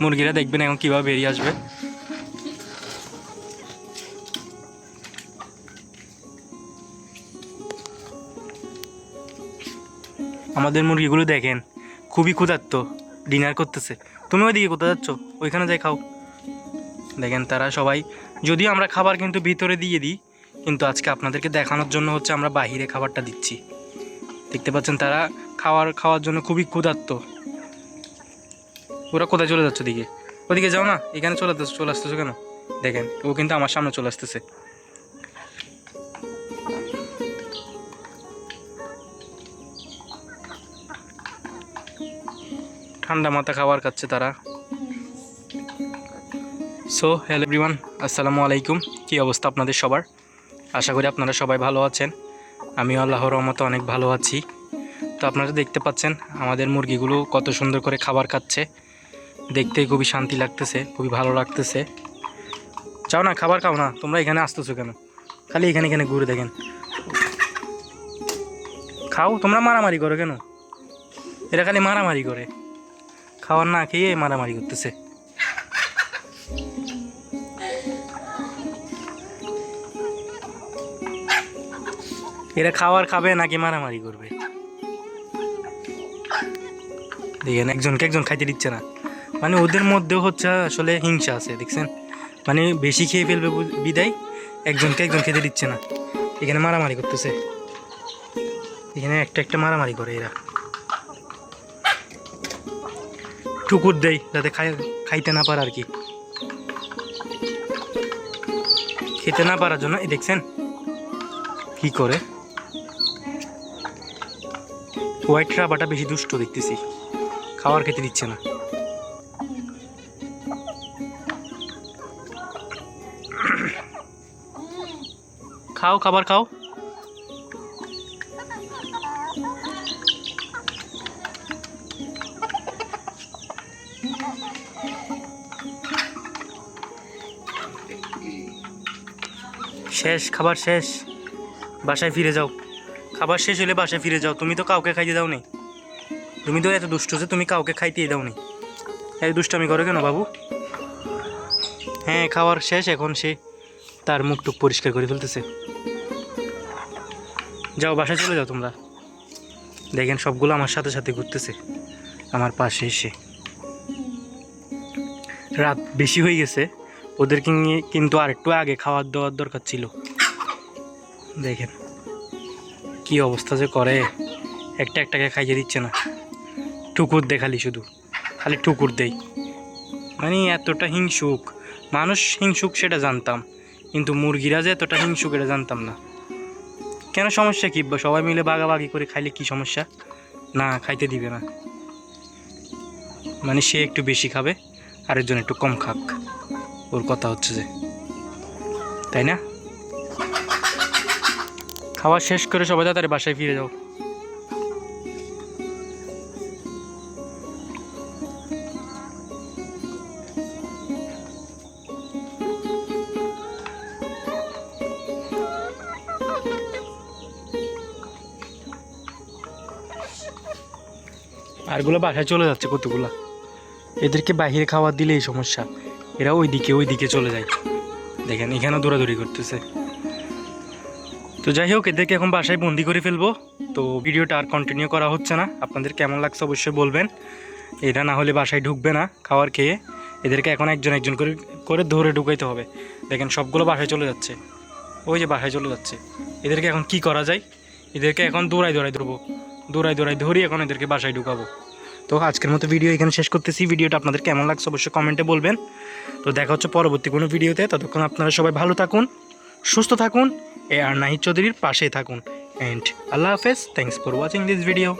মুরগিরা দেখবেন এখন কীভাবে বেরিয়ে আসবে। আমাদের মুরগিগুলো দেখেন, খুবই ক্ষুধার্ত, ডিনার করতেছে। তুমি ওইদিকে কোথায় যাচ্ছ? ওইখানে যাই খাও। দেখেন তারা সবাই, যদিও আমরা খাবার কিন্তু ভিতরে দিয়ে দিই, কিন্তু আজকে আপনাদেরকে দেখানোর জন্য হচ্ছে আমরা বাহিরে খাবারটা দিচ্ছি। দেখতে পাচ্ছেন তারা খাওয়ার খাওয়ার জন্য খুবই ক্ষুধার্ত। ওরা কোথায় চলে যাচ্ছে দিকে? ওদিকে যাও না, এখানে চলে চলে আসতেছো কেন? দেখেন, ও কিন্তু আমার সামনে চলে আসতেছে। ঠান্ডা মাথা খাবার খাচ্ছে তারা। সো হ্যালো এভরিওয়ান আসসালামু আলাইকুম। কী অবস্থা আপনাদের সবার? আশা করি আপনারা সবাই ভালো আছেন। আমিও আল্লাহর রহমতে অনেক ভালো আছি। তো আপনারা দেখতে পাচ্ছেন, আমাদের মুরগিগুলো কত সুন্দর করে খাবার খাচ্ছে। দেখতে খুবই শান্তি লাগতেছে, খুবই ভালো লাগতেছে। চাও না, খাবার খাও না, তোমরা এখানে আসতেছো কেন? খালি এখানে এখানে ঘুরে দেখেন। খাও, তোমরা মারামারি করো কেন? এরা খালি মারামারি করে। খাওয়ার না খেয়ে মারামারি করতেছে। এরা খাওয়ার খাবে নাকি মারামারি করবে? দেখেন, একজনকে একজন খাইতে দিচ্ছে না। মানে ওদের মধ্যেও হচ্ছে আসলে হিংসা আছে, দেখছেন? মানে বেশি খেয়ে ফেলবে বিদায়, একজনকে একজন খেতে দিচ্ছে না। এখানে মারামারি করতেছে। এখানে একটা একটা মারামারি করে এরা। টুকুর দেয়, যাতে খাই খাইতে না পারে আর কি। খেতে না পারার জন্য, এই দেখছেন? কি করে? হোয়াইট রাবাটা বেশি দুষ্ট দেখতেছি। খাওয়ার খেতে দিচ্ছে না। খাও, খাবার খাও। শেষ, খাবার শেষ। বাসায় ফিরে যাও। খাবার শেষ হলে বাসায় ফিরে যাও। তুমি তো কাউকে খাইতে দাও নি তুমি তো এত দুষ্ট যে তুমি কাউকে খাইতে দাও নি এত দুষ্টামি করো কেন বাবু? হ্যাঁ খাওয়ার শেষ, এখন সে তার মুখ টুক পরিষ্কার করে ফেলতেছে। যাও, বাসায় চলে যাও তোমরা। দেখেন সবগুলো আমার সাথে সাথে ঘুরতেছে। আমার পাশে এসে। রাত বেশি হয়ে গেছে। ওদেরকে নিয়ে কিন্তু আর একটু আগে খাওয়ার দাওয়ার দরকার ছিল। দেখেন কি অবস্থা যে করে। একটা একটাকে খাইয়ে দিচ্ছে না। টুকুর দে খালি শুধু। খালি টুকুর দেই। মানে এতটা হিংসুক। মানুষ হিংসুক সেটা জানতাম। কিন্তু মুরগিরা যে এতটা হিংসুক এটা জানতাম না। কেন সমস্যা কি? সবাই মিলে বাগাবাগি করে খাইলে কি সমস্যা? না, খাইতে দিবে না। মানে সে একটু বেশি খাবে, আরেকজন একটু কম খাক। ওর কথা হচ্ছে যে। তাই না? খাওয়া শেষ করে সবাই তাড়াতাড়ি বাসায় ফিরে যাও। আরগুলো বাসায় চলে যাচ্ছে কতগুলা? এদেরকে বাইরে খাবার দিলে এই সমস্যা। এরা ওইদিকে ওইদিকে চলে যায়। দেখেন, এখানেও দৌড়াদৌড়ি করতেছে। তো যাই হোক, এদেরকে এখন বাসায় বন্দি করে ফেলব। তো ভিডিওটা আর কন্টিনিউ করা হচ্ছে না। আপনাদের কেমন লাগছে অবশ্যই বলবেন। এরা না হলে বাসায় ঢুকবে না খাওয়ার খেয়ে। এদেরকে এখন একজন একজন করে করে ধরে ঢুকাইতে হবে। দেখেন, সবগুলো বাসায় চলে যাচ্ছে। ওই যে বাসায় চলে যাচ্ছে। এদেরকে এখন কি করা যায়? এদেরকে এখন দৌড়াই দৌড়াই ধরবো। দৌড়াই দৌড়াই ধরি, এখন এদেরকে বাসায় ঢুকাবো। তো আজকের মতো ভিডিও এখানে শেষ করতেছি। ভিডিওটা আপনাদের কেমন লাগছে অবশ্যই কমেন্টে বলবেন। তো দেখা হচ্ছে পরবর্তী কোনো ভিডিওতে ততক্ষণ আপনারা সবাই ভালো থাকুন, সুস্থ থাকুন, এ আর নাহিদ চৌধুরীর পাশেই থাকুন। অ্যান্ড আল্লাহ হাফেজ। Thanks for watching this video